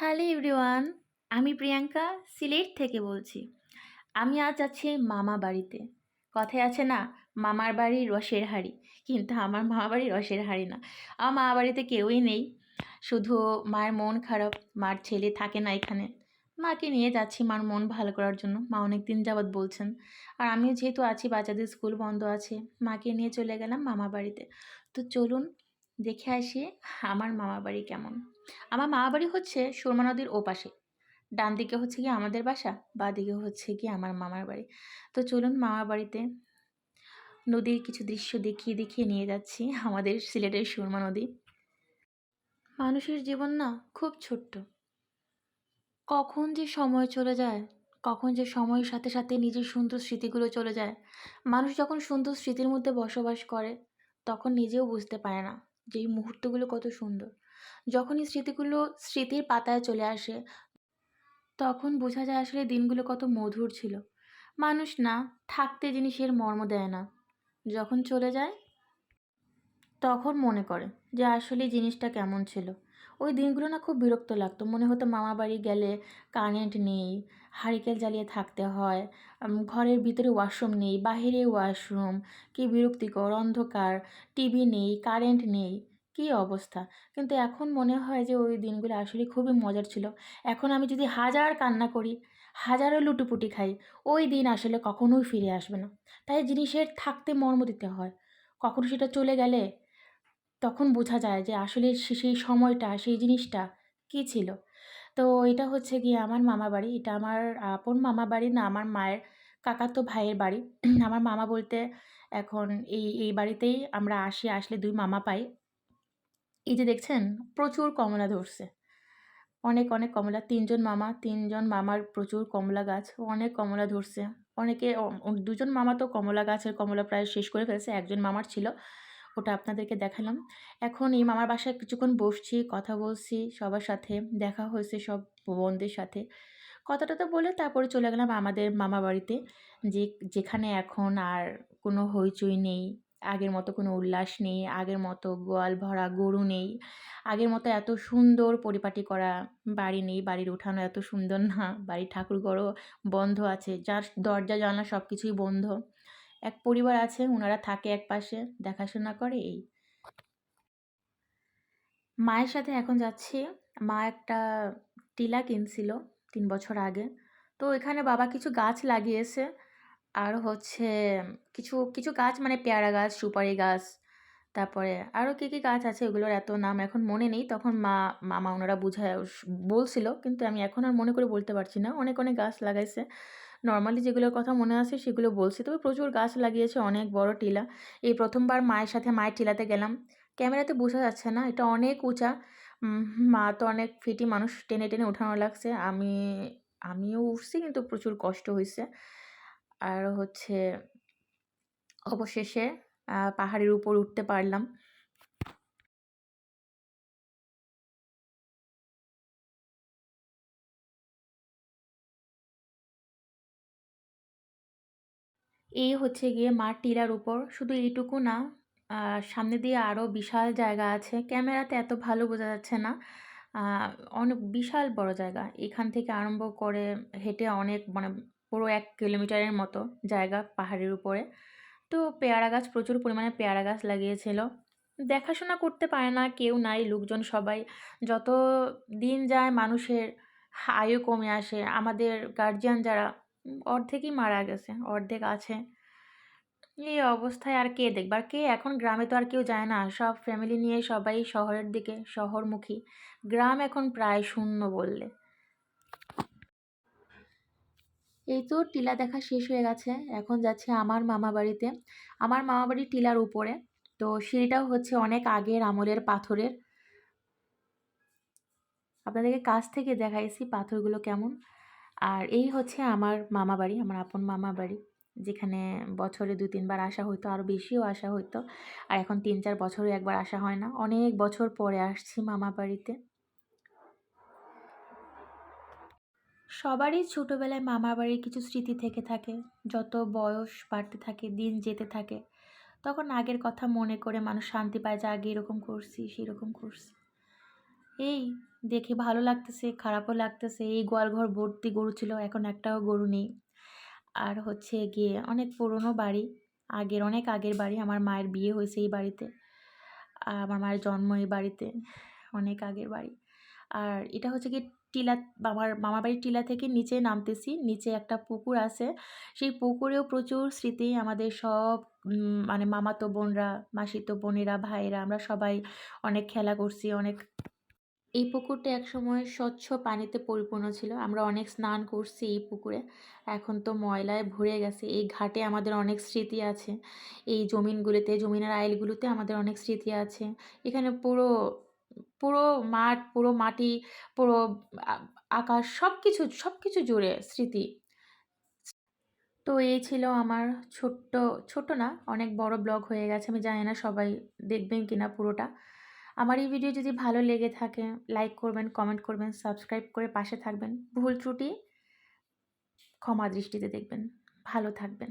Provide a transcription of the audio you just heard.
Hello everyone, আমি প্রিয়াঙ্কা সিলেট থেকে বলছি। আমি আজ আছি মামা বাড়িতে। কথায় আছে না, মামার বাড়ি রসের হাড়ি। কিন্তু আমার মামা বাড়ি রসের হাড়ি না। আমার মামা বাড়িতে কেউই নেই। শুধু মায়ের মন খারাপ, মার ছেলে থাকে না এখানে। মাকে নিয়ে যাচ্ছি মার মন ভালো করার জন্য। মা অনেক দিন যাবৎ বলছেন। আর আমিও যেহেতু আছি, বাচ্চাদের স্কুল বন্ধ আছে, মাকে নিয়ে চলে গেলাম মামা বাড়িতে। তো চলুন দেখে আসি আমার মামা বাড়ি কেমন। আমার মামা বাড়ি হচ্ছে সুরমা নদীর ওপাশে। ডান দিকে হচ্ছে কি আমাদের বাসা, বা দিকে হচ্ছে কি আমার মামার বাড়ি। তো চলুন মামার বাড়িতে নদীর কিছু দৃশ্য দেখিয়ে দেখিয়ে নিয়ে যাচ্ছি আমাদের সিলেটের সুরমা নদী। মানুষের জীবন না খুব ছোট্ট। কখন যে সময় চলে যায়, কখন যে সময়ের সাথে সাথে নিজের সুন্দর স্মৃতিগুলো চলে যায়, মানুষ যখন সুন্দর স্মৃতির মধ্যে বসবাস করে, তখন নিজেও বুঝতে পারে না। যে এই মুহূর্তগুলো কত সুন্দর। যখনই স্মৃতিগুলো স্মৃতির পাতায় চলে আসে, তখন বোঝা যায় আসলে দিনগুলো কত মধুর ছিল। মানুষ না, থাকতে জিনিসের মর্ম দেয় না। যখন চলে যায়, তখন মনে করে যে আসলে জিনিসটা কেমন ছিল। ওই দিনগুলো না খুব বিরক্ত লাগতো। মনে হতো মামা বাড়ি গেলে কারেন্ট নেই, হারিকেল জ্বালিয়ে থাকতে হয় ঘরের ভিতরে ওয়াশরুম নেই, বাহিরে ওয়াশরুম, কি বিরক্তিকর, অন্ধকার, টিভি নেই, কারেন্ট নেই, কী অবস্থা? কিন্তু এখন মনে হয় যে ওই দিনগুলো আসলে খুবই মজার ছিল। এখন আমি যদি হাজার কান্না করি, হাজারো লুটুপুটি খাই, ওই দিন আসলে কখনোই ফিরে আসবে না। তাই জিনিসের থাকতে মর্ম দিতে হয়। কখনো সেটা চলে গেলে তখন বোঝা যায় যে আসলে সেই সময়টা, সেই জিনিসটা কী ছিল। তো এটা হচ্ছে গিয়ে আমার মামা বাড়ি। এটা আমার আপন মামা বাড়ি না, আমার মায়ের কাকাতো ভাইয়ের বাড়ি। আমার মামা বলতে এখন এই এই বাড়িতেই আমরা আসি, আসলে দুই মামা পাই। এই যে দেখছেন, প্রচুর কমলা ধরছে। অনেক অনেক কমলা, তিনজন মামা, তিনজন মামার প্রচুর কমলা গাছ, অনেক কমলা ধরছে। অনেকে দুজন মামা তো কমলা গাছের কমলা প্রায় শেষ করে ফেলছে, একজন মামার ছিল। ওটা আপনাদেরকে দেখালাম। এখন এই মামার বাসায় কিছুক্ষণ বসছি, কথা বলছি, সবার সাথে দেখা হয়েছে সব বোনদের সাথে। কথাটা তো বলে তারপরে চলে গেলাম আমাদের মামা বাড়িতে। যে, যেখানে এখন আর কোনো হইচই নেই, আগের মতো কোনো উল্লাস নেই, আগের মতো গোয়াল ভরা গরু নেই, আগের মতো এত সুন্দর পরিপাটি করা বাড়ি নেই, বাড়ির উঠানো এত সুন্দর না, বাড়ির ঠাকুরঘরও বন্ধ আছে, যার দরজা জানলা সব কিছুই বন্ধ। এক পরিবার আছে ওনারা থাকে এক পাশে, দেখাশোনা করে এই। মায়ের সাথে এখন যাচ্ছি। মা একটা টিলা কিনছিল তিন বছর আগে। তো এখানে বাবা কিছু গাছ লাগিয়েছে। আর হচ্ছে কিছু কিছু গাছ মানে পেয়ারা গাছ, সুপারি গাছ, তারপরে আরও কী কী গাছ আছে ওগুলোর এত নাম এখন মনে নেই। তখন মা, মামা ওনারা বুঝায়, বলছিল। কিন্তু আমি এখন আর মনে করে বলতে পারছি না। অনেক অনেক গাছ লাগাইছে। নর্মালি যেগুলোর কথা মনে আছে সেগুলো বলছি। তবে প্রচুর গাছ লাগিয়েছে অনেক বড় টিলা। এই প্রথমবার মায়ের সাথে মায়ের টিলাতে গেলাম। ক্যামেরাতে বোঝা যাচ্ছে না, এটা অনেক উঁচা। মা তো অনেক ফিটি মানুষ, টেনে টেনে ওঠানো লাগছে। আমি, আমিও উঠছি কিন্তু প্রচুর কষ্ট হয়েছে আর হচ্ছে অবশেষে পাহাড়ের উপর উঠতে পারলাম। এই হচ্ছে গিয়ে মার টিলার উপর। শুধু এইটুকু না সামনে দিয়ে আরও বিশাল জায়গা আছে। ক্যামেরাতে এত ভালো বোঝা যাচ্ছে না। অনেক বিশাল বড় জায়গা। এখান থেকে আরম্ভ করে হেঁটে অনেক মানে পুরো এক কিলোমিটারের মতো জায়গা পাহাড়ের উপরে। তো পেয়ারা গাছ, প্রচুর পরিমাণে পেয়ারা গাছ লাগিয়েছিল। দেখাশোনা করতে পারে না, কেউ নাই, লোকজন সবাই। যত দিন যায় মানুষের আয়ু কমে আসে। আমাদের গার্জিয়ান যারা অর্ধেকই মারা গেছে, অর্ধেক আছে। এই অবস্থায় আর কে দেখবে? আর কে? এখন গ্রামে তো আর কেউ যায় না। সব ফ্যামিলি নিয়ে সবাই শহরের দিকে, শহরমুখী। গ্রাম এখন প্রায় শূন্য বললে। এই তো টিলা দেখা শেষ হয়ে গেছে। এখন যাচ্ছে আমার মামা বাড়িতে। আমার মামা বাড়ি টিলার উপরে। তো সিঁড়িটাও হচ্ছে অনেক আগের আমলের পাথরের। আপনাদেরকে কাছ থেকে দেখাইছি পাথরগুলো কেমন। আর এই হচ্ছে আমার মামা বাড়ি, আমার আপন মামা বাড়ি। যেখানে বছরে দু, তিনবার আসা হতো আরও বেশিও আসা হতো আর এখন তিন, চার বছরে একবার আসা হয় না। অনেক বছর পরে আসছি মামা বাড়িতে। সবারই ছোটোবেলায় মামার বাড়ির কিছু স্মৃতি থেকে থাকে। যত বয়স বাড়তে থাকে, দিন যেতে থাকে, তখন আগের কথা মনে করে মানুষ শান্তি পায় যে আগে এরকম করছি, সেরকম করছি। এই দেখে ভালো লাগতেছে, খারাপও লাগতেছে। এই গোয়ালঘর ভর্তি গরু ছিল, এখন একটাও গরু নেই। আর হচ্ছে গিয়ে অনেক পুরনো বাড়ি, আগের, অনেক আগের বাড়ি। আমার মায়ের বিয়ে হয়েছে এই বাড়িতে। আমার মায়ের জন্ম এই বাড়িতে, অনেক আগের বাড়ি। আর এটা হচ্ছে কি টিলা, আমার মামার বাড়ির টিলা থেকে নিচে নামতেছি। নিচে একটা পুকুর আছে। সেই পুকুরেও প্রচুর স্মৃতি। আমাদের সব মানে মামাতো বোনরা, মাসিতো বোনেরা, ভাইয়েরা, আমরা সবাই অনেক খেলা করছি, অনেক এই পুকুরটা একসময় স্বচ্ছ পানিতে পরিপূর্ণ ছিল। আমরা অনেক স্নান করছি এই পুকুরে। এখন তো ময়লায় ভরে গেছে। এই ঘাটে আমাদের অনেক স্মৃতি আছে। এই জমিনগুলিতে, জমিনের আইলগুলোতে আমাদের অনেক স্মৃতি আছে। এখানে পুরো পুরো মাঠ, পুরো মাটি, পুরো আকাশ সব কিছু সব কিছু জুড়ে স্মৃতি। তো এই ছিল আমার ছোট্ট ছোট না, অনেক বড় ব্লগ হয়ে গেছে। আমি জানি না সবাই দেখবেন কিনা পুরোটা। আমার এই ভিডিও যদি ভালো লেগে থাকে লাইক করবেন কমেন্ট করবেন সাবস্ক্রাইব করে পাশে থাকবেন। ভুল ত্রুটি ক্ষমা দৃষ্টিতে দেখবেন। ভালো থাকবেন।